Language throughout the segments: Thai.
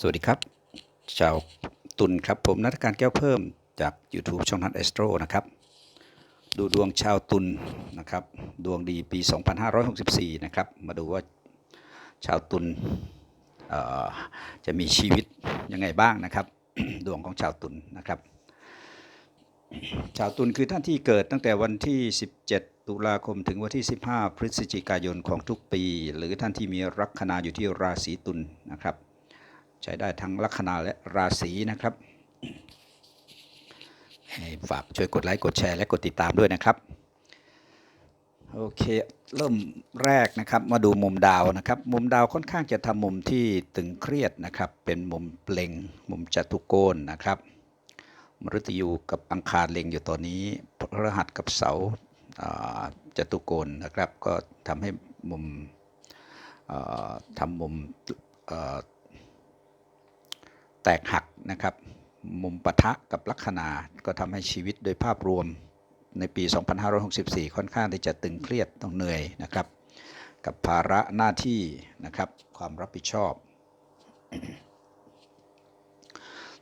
สวัสดีครับ ชาวตุลครับ ผมนักการแก้วเพิ่มจาก YouTube ช่องนัทเอสโตรนะครับ ดูดวงชาวตุลนะครับ ดวงดีปี 2564 นะครับ มาดูว่าชาวตุลจะมีชีวิตยังไงบ้างนะครับ ดวงของชาวตุลนะครับ ชาวตุลคือท่านที่เกิดตั้งแต่วันที่ 17 ตุลาคมถึงวันที่ 15 พฤศจิกายนของทุกปี หรือท่านที่มีลัคนาอยู่ที่ราศีตุลนะครับ ใช้ได้ทั้งลัคนาและราศีนะครับฝากช่วยกดไลค์กดแชร์และกดติดตามด้วยนะครับโอเคเริ่มแรกนะครับมาดูมุมดาวนะครับ มุมดาวค่อนข้างจะทำมุมที่ตึงเครียดนะครับ เป็นมุมเปล่งมุมจัตุโกณนะครับมฤตยูกับอังคารเล็งอยู่ตัวนี้พฤหัสกับเสาร์อ่าจตุโกณนะครับ ก็ทำให้มุมทำมุม แตกหักนะครับ มุมปะทะกับลัคนาก็ทำให้ชีวิตโดยภาพรวมในปี 2564 ค่อนข้างที่จะตึงเครียดต้องเหนื่อยนะครับ กับภาระหน้าที่นะครับ ความรับผิดชอบ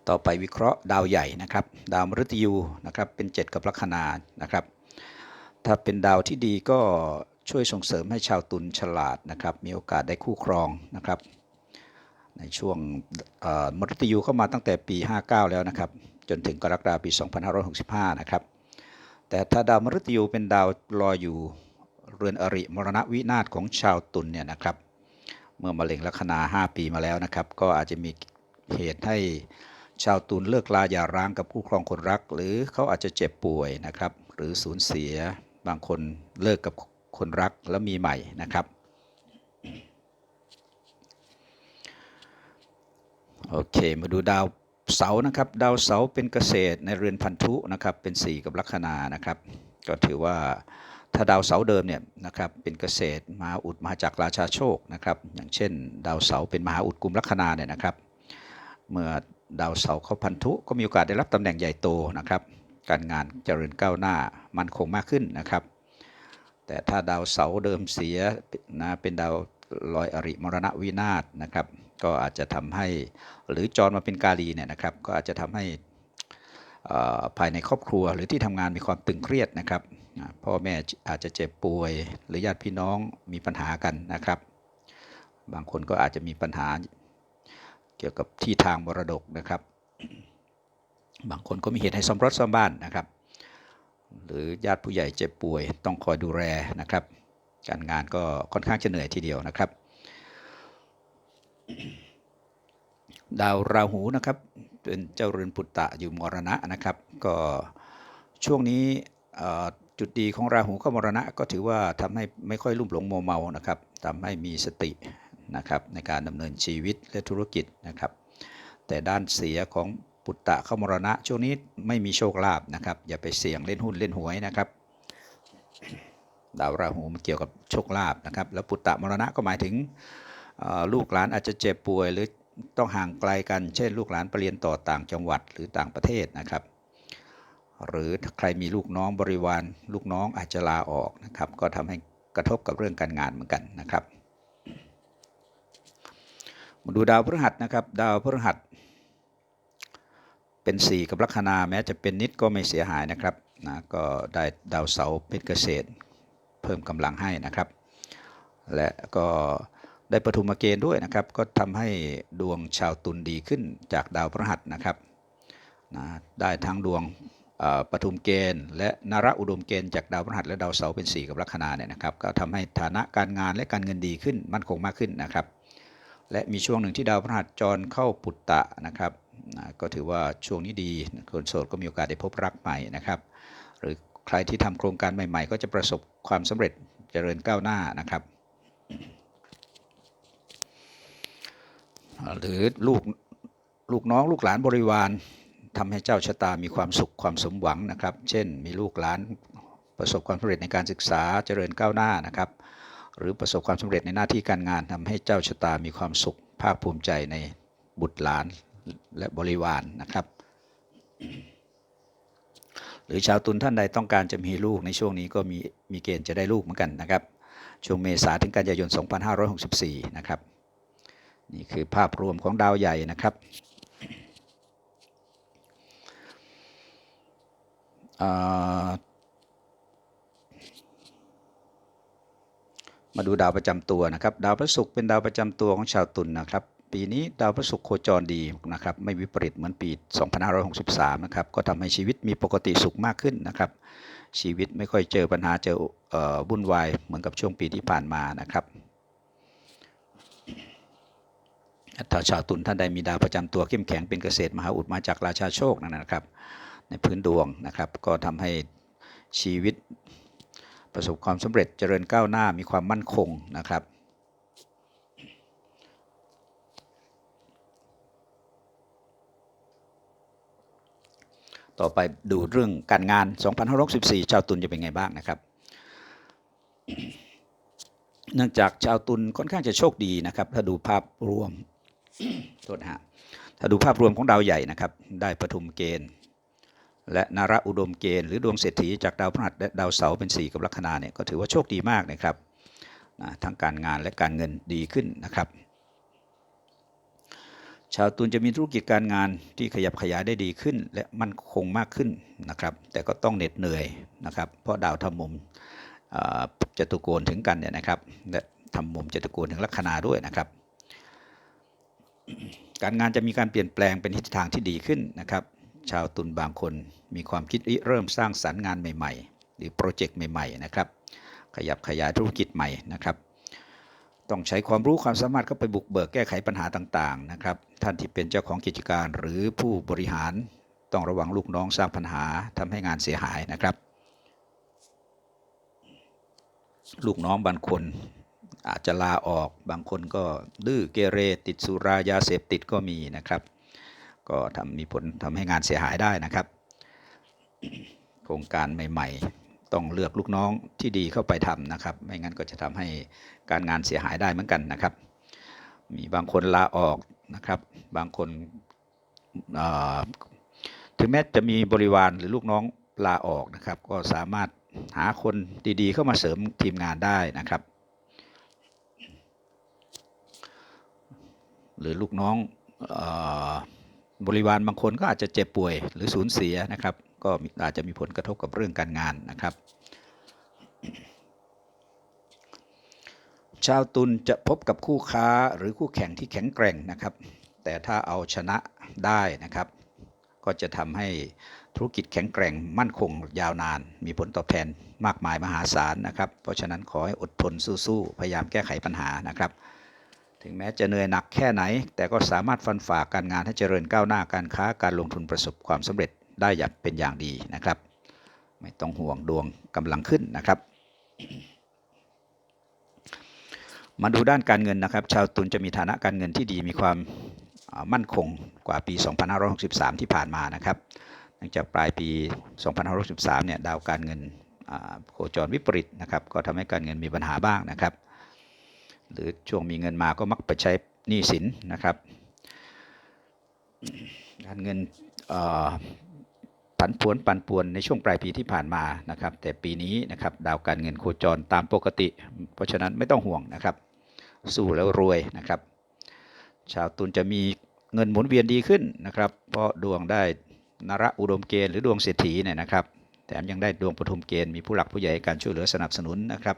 ต่อไปวิเคราะห์ดาวใหญ่นะครับ ดาวมฤตยูนะครับ เป็น 7 กับลัคนานะครับ ถ้าเป็นดาวที่ดีก็ช่วยส่งเสริมให้ชาวตุลฉลาดนะครับ มีโอกาสได้คู่ครองนะครับ ในช่วงเอ่อมฤตยูเข้ามาตั้งแต่ปี 59 แล้วนะครับ จนถึงกรกฎาคมปี 2565 นะครับ แต่ถ้าดาวมฤตยูเป็นดาวลอยอยู่เรือนอริมรณวินาศของชาวตุลเนี่ยนะครับ เมื่อมะเร็งลัคนา 5 ปีมาแล้วนะครับ ก็อาจจะมีเหตุให้ชาวตุลเลิกลาอย่าร้างกับคู่ครองคนรัก หรือเขาอาจจะเจ็บป่วยนะครับ หรือสูญเสียบางคนเลิกกับคนรักแล้วมีใหม่นะครับ โอเค มาดูดาวเสาร์นะครับ ดาวเสาร์เป็นเกษตรในเรือนพันธุนะครับ เป็น 4 กับลัคนานะครับ ก็ถือว่าถ้าดาวเสาร์เดิมเนี่ยนะครับเป็นเกษตรมหาอุดมาจักราชาโชคนะครับ อย่างเช่น ดาวเสาร์เป็นมหาอุดกุมลัคนาเนี่ยนะครับ เมื่อดาวเสาร์เข้าพันธุก็มีโอกาสได้รับตำแหน่งใหญ่โตนะครับ การงานเจริญก้าวหน้ามั่นคงมากขึ้นนะครับ แต่ถ้าดาวเสาร์เดิมเสียนะเป็นดาวลอยอริมรณะวินาศนะครับ ก็อาจจะทำให้หรือจรมาเป็นกาลีเนี่ยนะครับ ก็อาจจะทำให้ภายในครอบครัวหรือที่ทำงานมีความตึงเครียดนะครับพ่อแม่อาจจะเจ็บป่วย หรือญาติพี่น้องมีปัญหากันนะครับ บางคนก็อาจจะมีปัญหาเกี่ยวกับที่ทางมรดกนะครับ บางคนก็มีเหตุให้ซ่อมรถซ่อมบ้านนะครับ หรือญาติผู้ใหญ่เจ็บป่วยต้องคอยดูแลนะครับ การงานก็ค่อนข้างจะเหนื่อยทีเดียวนะครับ ดาวราหูนะครับ เป็นเจ้าเรือนปุตตะอยู่มรณะนะครับ ก็ช่วงนี้จุดดีของราหูเข้ามรณะก็ถือว่าทำให้ไม่ค่อยลุ่มหลงโมเมานะครับทำให้มีสตินะครับในการดำเนินชีวิตและธุรกิจนะครับ แต่ด้านเสียของปุตตะเข้ามรณะ ช่วงนี้ไม่มีโชคลาภนะครับ อย่าไปเสี่ยงเล่นหุ้นเล่นหวยนะครับดาวราหูมันเกี่ยวกับโชคลาภนะครับ แล้วปุตตะมรณะก็หมายถึง ลูกหลานอาจจะเจ็บป่วยหรือต้องห่างไกลกัน เช่น ลูกหลานไปเรียนต่อต่างจังหวัดหรือต่างประเทศนะครับ หรือถ้าใครมีลูกน้องบริวาร ลูกน้องอาจจะลาออกนะครับ ก็ทำให้กระทบกับเรื่องการงานเหมือนกันนะครับ มาดูดาวพฤหัสนะครับ ดาวพฤหัส เป็น 4 กับลัคนาแม้จะเป็นนิดก็ไม่เสียหายนะครับนะก็ได้ดาวเสาเป็นเกษตร เพิ่มกำลังให้นะครับ และก็ ได้ปฐุมเกณฑ์ด้วยนะครับ ก็ทำให้ดวงชาวตุลดีขึ้นจากดาวพฤหัสนะครับนะได้ทั้งดวงปฐุมเกณฑ์ และนรอุดมเกณฑ์จากดาวพฤหัสและดาวเสาเป็น4กับลัคนาเนี่ยนะครับ ก็ทำให้ฐานะการงานและการเงินดีขึ้นมั่นคงมากขึ้นนะครับ และมีช่วงหนึ่งที่ดาวพฤหัสจรเข้าปุตตะนะครับนะก็ถือว่าช่วงนี้ดีคนโสดก็มีโอกาสได้พบรักใหม่นะครับ หรือใครที่ทำโครงการใหม่ ๆ ก็จะประสบความสำเร็จเจริญก้าวหน้านะครับ หรือลูกลูกน้องลูกหลานบริวารทำให้เจ้าชะตามีความสุขความสมหวังนะครับ เช่น มีลูกหลานประสบความสำเร็จในการศึกษาเจริญก้าวหน้านะครับ หรือประสบความสำเร็จในหน้าที่การงานทำให้เจ้าชะตามีความสุขภาคภูมิใจในบุตรหลานและบริวารนะครับ หรือชาวตุลท่านใดต้องการจะมีลูกในช่วงนี้ก็มีมีเกณฑ์จะได้ลูกเหมือนกันนะครับ ช่วงเมษาถึงกันยายน 2564 นะครับ นี่คือภาพรวมของดาวใหญ่นะครับมาดูดาวประจำตัวนะครับ ดาวพระศุกร์เป็นดาวประจำตัวของชาวตุลนะครับ ปีนี้ดาวพระศุกร์โคจรดีนะครับ ไม่วิปริตเหมือนปี 2563 นะครับ ก็ทำให้ชีวิตมีปกติสุขมากขึ้นนะครับ ชีวิตไม่ค่อยเจอปัญหาเจอวุ่นวายเหมือนกับช่วงปีที่ผ่านมานะครับ ถ้าชาวตุลท่านใดมีดาวประจำตัวเข้มแข็งเป็นเกษตรมหาอุดมาจากราชาโชคนั่นนะครับ ในพื้นดวงนะครับ ก็ทำให้ชีวิตประสบความสำเร็จเจริญก้าวหน้ามีความมั่นคงนะครับต่อไปดูเรื่องการงาน 2564 ชาวตุลจะเป็นไงบ้างนะครับ เนื่องจากชาวตุลค่อนข้างจะโชคดีนะครับ ถ้าดูภาพรวม โทษฮะถ้าดูภาพรวมของดาวใหญ่นะครับ ได้ปฐุมเกณฑ์ และนาระอุดมเกณฑ์หรือดวงเศรษฐีจากดาวพฤหัสและดาวเสาร์เป็น 4 กับลัคนาเนี่ยก็ถือว่าโชคดีมากนะครับทั้งการงานและการเงินดีขึ้นนะครับ ชาวตุลจะมีธุรกิจการงานที่ขยับขยายได้ดีขึ้น และมั่นคงมากขึ้นนะครับ แต่ก็ต้องเหน็ดเหนื่อยนะครับ เพราะดาวทำมุมเอ่อจตุโกณถึงกันเนี่ยนะครับและทำมุมจตุโกณถึงลัคนาด้วยนะครับ การงานจะมีการเปลี่ยนแปลงเป็นทิศทางที่ดีขึ้นนะครับ ชาวตุลบางคนมีความคิดเริ่มสร้างสรรค์งานใหม่ ๆ หรือโปรเจกต์ใหม่ๆนะครับ ขยับขยายธุรกิจใหม่นะครับต้องใช้ความรู้ความสามารถเข้าไปบุกเบิกแก้ไขปัญหาต่างๆนะครับท่านที่เป็นเจ้าของกิจการหรือผู้บริหารต้องระวังลูกน้องสร้างปัญหาทำให้งานเสียหายนะครับ ลูกน้องบางคน อาจจะลาออกบางคนก็ดื้อเกเรติดสุรายาเสพติดก็มีนะครับ ก็ทำมีผลทำให้งานเสียหายได้นะครับ โครงการใหม่ ๆ ต้องเลือกลูกน้องที่ดีเข้าไปทำนะครับ ไม่งั้นก็จะทำให้การงานเสียหายได้เหมือนกันนะครับ มีบางคนลาออกนะครับ บางคนถึงแม้จะมีบริวารหรือลูกน้องลาออกนะครับ ก็สามารถหาคนดีๆ เข้ามาเสริมทีมงานได้นะครับ หรือลูกน้องออบริวารบางคนก็อาจจะเจ็บป่วยหรือสูญเสียนะครับ ก็อาจจะมีผลกระทบกับเรื่องการงานนะครับ ชาวตุลจะพบกับคู่ค้าหรือคู่แข่งที่แข็งแกร่งนะครับ แต่ถ้าเอาชนะได้นะครับ ก็จะทำให้ธุรกิจแข็งแกร่งมั่นคงยาวนาน มีผลตอบแทนมากมายมหาศาลนะครับ เพราะฉะนั้นขอให้อดทนสู้ๆพยายามแก้ไขปัญหานะครับ ถึงแม้จะเหนื่อยหนักแค่ไหน แต่ก็สามารถฟันฝ่าการงานให้เจริญก้าวหน้าการค้าการลงทุนประสบความสำเร็จได้อย่างเป็นอย่างดีนะครับ ไม่ต้องห่วงดวงกำลังขึ้นนะครับ มาดูด้านการเงินนะครับ ชาวตุลจะมีฐานะการเงินที่ดีมีความมั่นคงกว่าปี 2563 ที่ผ่านมานะครับเนื่องจากปลายปี 2563 เนี่ยดาวการเงินโคจรวิปริตนะครับ ก็ทำให้การเงินมีปัญหาบ้างนะครับ หรือช่วงมีเงินมาก็มักไปใช้หนี้สินนะครับการเงินผันผวนปั่นป่วนในช่วงปลายปีที่ผ่านมานะครับ แต่ปีนี้นะครับดาวการเงินโคจรตามปกติ เพราะฉะนั้นไม่ต้องห่วงนะครับ สู้แล้วรวยนะครับ ชาวตุลจะมีเงินหมุนเวียนดีขึ้นนะครับ เพราะดวงได้นระอุดมเกณฑ์หรือดวงเศรษฐีเนี่ยนะครับ แถมยังได้ดวงปฐุมเกณฑ์มีผู้หลักผู้ใหญ่ให้การช่วยเหลือสนับสนุนนะครับ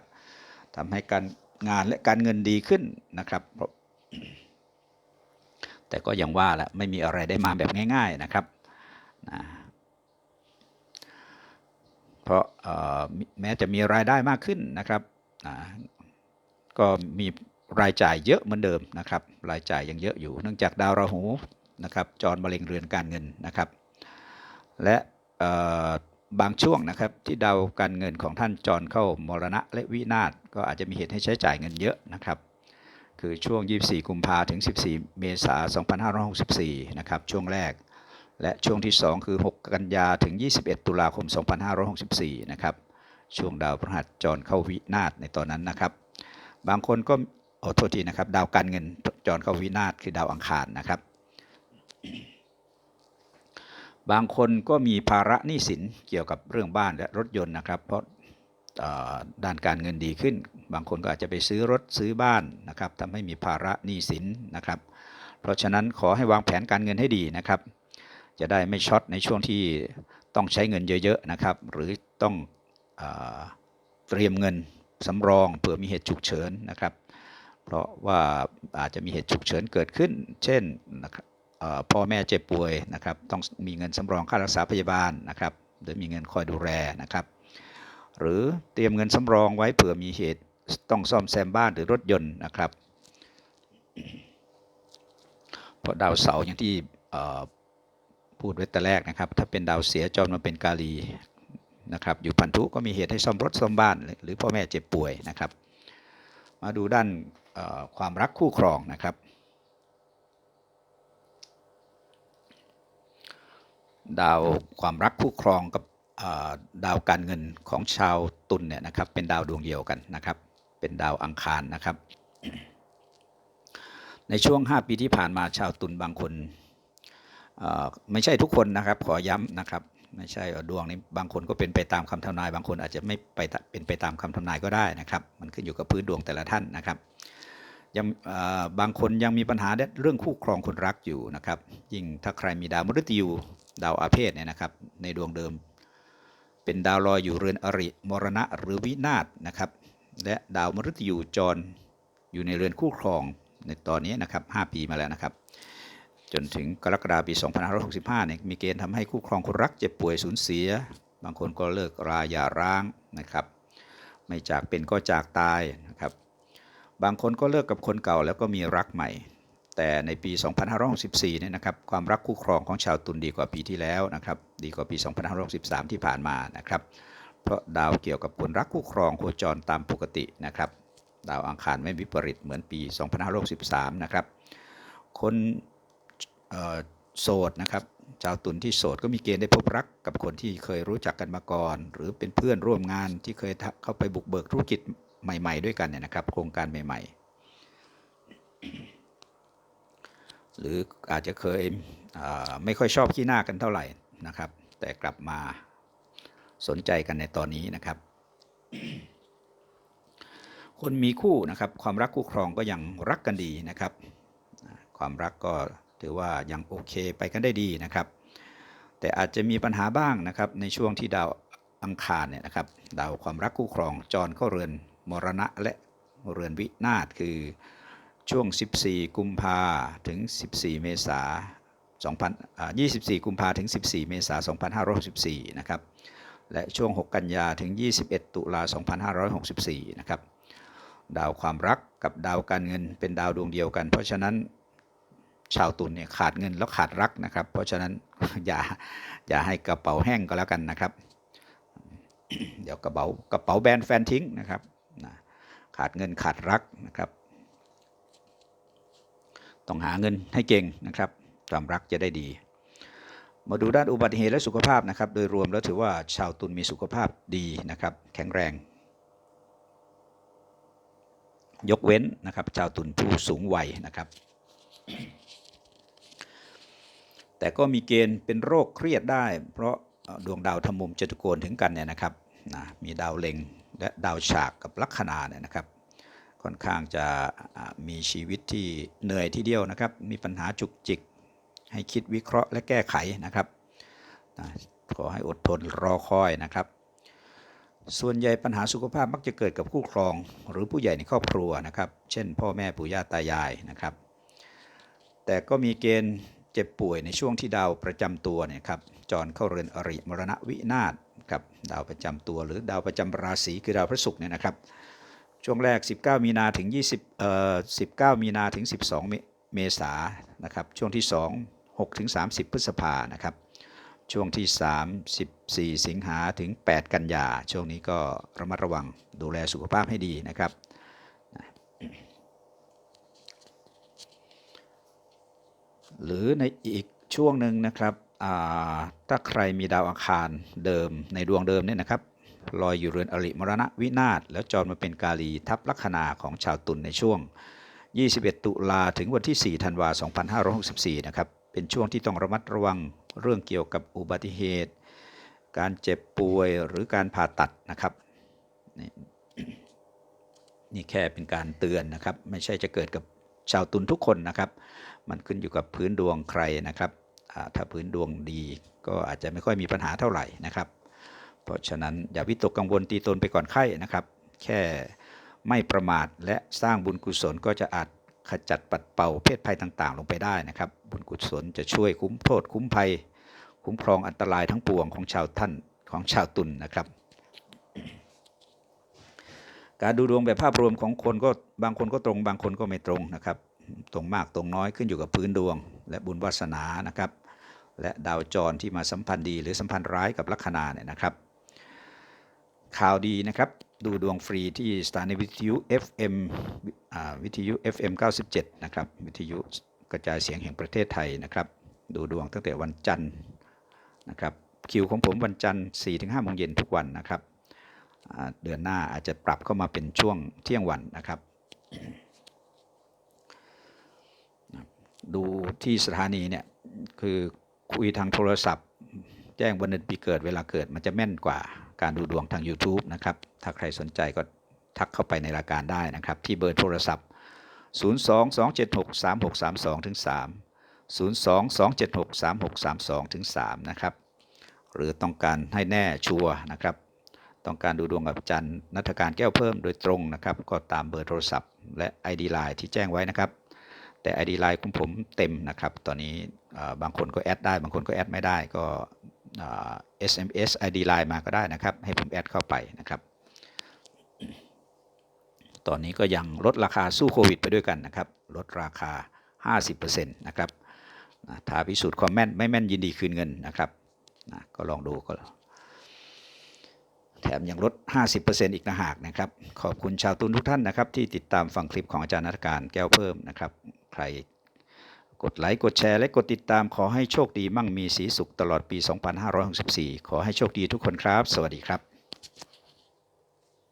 ทำให้การ งานและการเงินดีขึ้นนะครับ แต่ก็อย่างว่าแหละไม่มีอะไรได้มาแบบง่าย ๆนะครับนะเพราะแม้จะมีรายได้มากขึ้นนะครับนะก็มีรายจ่ายเยอะเหมือนเดิมนะครับ รายจ่ายยังเยอะอยู่ เนื่องจากดาวราหูนะครับจรมะเร็งเรือนการเงินนะครับ และบางช่วงนะครับที่ดาวการเงินของท่านจรเข้ามรณะและวินาศ ก็อาจจะมีเหตุให้ใช้จ่ายเงินเยอะนะครับคือช่วง 24 กุมภาถึง 14 เมษายน 2564 นะครับ ช่วงแรก และช่วงที่ 2 คือ 6 กันยาถึง 21 ตุลาคม 2564 นะครับ ช่วงดาวพฤหัสจรเข้าวินาศในตอนนั้นนะครับ บางคนก็ขอโทษทีนะครับ ดาวการเงินจรเข้าวินาศคือดาวอังคารนะครับ บางคนก็มีภาระหนี้สินเกี่ยวกับเรื่องบ้านและรถยนต์นะครับ เพราะ ด้านการเงินดีขึ้น บางคนก็อาจจะไปซื้อรถซื้อบ้านนะครับทำให้มีภาระหนี้สินนะครับ เพราะฉะนั้นขอให้วางแผนการเงินให้ดีนะครับ จะได้ไม่ช็อตในช่วงที่ต้องใช้เงินเยอะๆนะครับ หรือต้องเอเตรียมเงินสำรองเผื่อมีเหตุฉุกเฉินนะครับ เพราะว่าอาจจะมีเหตุฉุกเฉินเกิดขึ้น เช่นนะครับพ่อแม่เจ็บป่วยนะครับ ต้องมีเงินสำรองค่ารักษาพยาบาลนะครับ หรือมีเงินคอยดูแลนะครับ หรือเตรียมเงินสำรองไว้เผื่อมีเหตุต้องซ่อมแซมบ้านหรือรถยนต์นะครับเพราะดาวเสาร์อย่างที่พูดไว้แต่แรกนะครับ ถ้าเป็นดาวเสียจอมมาเป็นกาลีนะครับอยู่พันธุก็มีเหตุให้ซ่อมรถซ่อมบ้าน หรือพ่อแม่เจ็บป่วยนะครับ มาดูด้านความรักคู่ครองนะครับ ดาวความรักคู่ครองกับ ดาวการเงินของชาวตุลเนี่ยนะครับเป็นดาวดวงเดียวกันนะครับเป็นดาวอังคารนะครับ ในช่วง 5 ปีที่ผ่านมาชาวตุลบางคนไม่ใช่ทุกคนนะครับขอย้ำนะครับไม่ใช่ดวงนี้บางคนก็เป็นไปตามคำทำนาย บางคนอาจจะไม่ไปเป็นไปตามคำทำนายก็ได้นะครับ มันขึ้นอยู่กับพื้นดวงแต่ละท่านนะครับยังบางคนยังมีปัญหาเรื่องคู่ครองคนรักอยู่นะครับ ยิ่งถ้าใครมีดาวมฤตยูดาวอาเพศเนี่ยนะครับ ในดวงเดิม เป็นดาวลอยอยู่เรือนอริมรณะหรือวินาศนะครับ และดาวมฤตยูจรอยู่ในเรือนคู่ครองในตอนนี้นะครับ 5 ปีมาแล้วนะครับ จนถึงกรกฎาคมปี 2565เนี่ยมีเกณฑ์ทำให้คู่ครองคนรักเจ็บป่วยสูญเสีย บางคนก็เลิกราหย่าร้างนะครับ ไม่จากเป็นก็จากตายนะครับ บางคนก็เลิกกับคนเก่าแล้วก็มีรักใหม่ แต่ในปี 2564เนี่ยนะครับความรักคู่ครองของชาวตุลดีกว่าปีที่แล้วนะครับดีกว่าปี 2563 ที่ผ่านมานะครับเพราะดาวเกี่ยวกับคนรักคู่ครองโคจรตามปกตินะครับดาวอังคารไม่วิปริตเหมือนปี 2563 นะครับคนโสดนะครับชาวตุลที่โสดก็มีเกณฑ์ได้พบรักกับคนที่เคยรู้จักกันมาก่อน หรือเป็นเพื่อนร่วมงานที่เคยเข้าไปบุกเบิกธุรกิจใหม่ ๆ ด้วยกันเนี่ยนะครับ โครงการใหม่ ๆ หรืออาจจะเคยไม่ค่อยชอบขี้หน้ากันเท่าไหร่นะครับ แต่กลับมาสนใจกันในตอนนี้นะครับ คนมีคู่นะครับ ความรักคู่ครองก็ยังรักกันดีนะครับ ความรักก็ถือว่ายังโอเคไปกันได้ดีนะครับ แต่อาจจะมีปัญหาบ้างนะครับ ในช่วงที่ดาวอังคารเนี่ยนะครับ ดาวความรักคู่ครองจรเข้าเรือนมรณะและเรือนวินาศคือ ช่วง 14 กุมภาถึง 14 เมษา2000 24 กุมภาถึง 14 เมษา2564นะครับ และช่วง 6 กันยาถึง 21 ตุลา2564 นะครับ ดาวความรักกับดาวการเงินเป็นดาวดวงเดียวกัน เพราะฉะนั้นชาวตุลเนี่ยขาดเงินแล้วขาดรักนะครับ เพราะฉะนั้นอย่าอย่าให้กระเป๋าแห้งก็แล้วกันนะครับ เดี๋ยวกระเป๋ากระเป๋าแบนแฟนทิ้งนะครับ ขาดเงินขาดรักนะครับ ต้องหาเงินให้เก่งนะครับความรักจะได้ดี มาดูด้านอุบัติเหตุและสุขภาพนะครับ โดยรวมแล้วถือว่าชาวตุลมีสุขภาพดีนะครับ แข็งแรง ยกเว้นนะครับชาวตุลผู้สูงวัยนะครับ แต่ก็มีเกณฑ์เป็นโรคเครียดได้ เพราะดวงดาวทำมุมจตุโกณถึงกันเนี่ยนะครับนะมีดาวเล็งและดาวฉากกับลัคนาเนี่ยนะครับ ค่อนข้างจะมีชีวิตที่เหนื่อยทีเดียวนะครับ มีปัญหาจุกจิก ให้คิดวิเคราะห์และแก้ไขนะครับขอให้อดทนรอคอยนะครับ ส่วนใหญ่ปัญหาสุขภาพมักจะเกิดกับคู่ครอง หรือผู้ใหญ่ในครอบครัวนะครับ เช่น พ่อแม่ปู่ย่าตายายนะครับ แต่ก็มีเกณฑ์เจ็บป่วยในช่วงที่ดาวประจำตัวเนี่ยครับจรเข้าเรือนอริมรณวินาศกับดาวประจำตัว หรือดาวประจำราศีคือดาวพฤหัสเนี่ยนะครับ ช่วงแรก 19 มีนาถึง 20เอ่อ19 มีนาถึง 12เมเมษานะครับช่วงที่ 2 6ถึง30 พฤษภานะครับ ช่วงที่ 3 14 สิงหาถึง 8 กันยา ช่วงนี้ก็ระมัดระวังดูแลสุขภาพให้ดีนะครับ หรือในอีกช่วงหนึ่งนะครับถ้าใครมีดาวอังคารเดิมในดวงเดิมเนี่ยนะครับ ลอยอยู่เรือนอริมรณะวินาศแล้วจรมาเป็นกาลีทับลัคนาของชาวตุลในช่วง 21 ตุลาถึงวันที่ 4 ธันวา 2564 นะครับ เป็นช่วงที่ต้องระมัดระวังเรื่องเกี่ยวกับอุบัติเหตุ การเจ็บป่วยหรือการผ่าตัดนะครับ นี่นี่แค่เป็นการเตือนนะครับ ไม่ใช่จะเกิดกับชาวตุลทุกคนนะครับ มันขึ้นอยู่กับพื้นดวงใครนะครับ ถ้าพื้นดวงดีก็อาจจะไม่ค่อยมีปัญหาเท่าไหร่นะครับ เพราะฉะนั้นอย่าวิตกกังวลตีตนไปก่อนไข้นะครับ แค่ไม่ประมาทและสร้างบุญกุศลก็จะอาจขจัดปัดเป่าเพศภัยต่างๆ ลงไปได้นะครับ บุญกุศลจะช่วยคุ้มโทษคุ้มภัย คุ้มครองอันตรายทั้งปวงของชาวท่านของชาวตุลนะครับ การดูดวงแบบภาพรวมของคนก็บางคนก็ตรงบางคนก็ไม่ตรงนะครับตรงมากตรงน้อยขึ้นอยู่กับพื้นดวง และบุญวาสนานะครับ และดาวจรที่มาสัมพันธ์ดีหรือสัมพันธ์ร้ายกับลัคนาเนี่ยนะครับ ข่าวดีนะครับ ดูดวงฟรีที่สถานีวิทยุ FM อ่าวิทยุ FM 97 นะครับ วิทยุกระจายเสียงแห่งประเทศไทยนะครับ ดูดวงตั้งแต่วันจันทร์นะครับ คิวของผมวันจันทร์4-5โมงเย็นทุกวันนะครับ เดือนหน้าอาจจะปรับเข้ามาเป็นช่วงเที่ยงวันนะครับ ดูที่สถานีเนี่ย คือคุยทางโทรศัพท์ แจ้งวันเดือนปีเกิดเวลาเกิดมันจะแม่นกว่า การดูดวงทาง YouTube นะครับ ถ้าใครสนใจก็ทักเข้าไปในรายการได้นะครับ ที่เบอร์โทรศัพท์ 02 276 3632ถึง3 02 276 3632ถึง3นะครับ หรือต้องการให้แน่ชัวนะครับ ต้องการดูดวงกับอาจันนัฐการแก้วเพิ่มโดยตรงนะครับ ก็ตามเบอร์โทรศัพท์ และ ID Line ที่แจ้งไว้นะครับ แต่ ID Line ของผมเต็มนะครับ ตอนนี้บางคนก็แอดได้ บางคนก็แอดไม่ได้ก็ SMS ID Line มาก็ได้นะครับ ให้ผมแอดเข้าไปนะครับ ตอนนี้ก็ยังลดราคาสู้โควิดไปด้วยกันนะครับ ลดราคา 50%นะครับถ้าพิสูจน์ความแม่นไม่แม่นยินดีคืนเงินนะครับนะก็ลองดูก็แถมยังลด 50%อีกนะหากนะครับ ขอบคุณชาวตุนทุกท่านนะครับ ที่ติดตามฟังคลิปของอาจารย์นัฐการแก้วเพิ่มนะครับ ใคร กดไลค์กดแชร์และกดติดตามขอให้โชคดีมั่งมีสีสุขตลอดปี 2564 ขอให้โชคดีทุกคนครับ สวัสดีครับ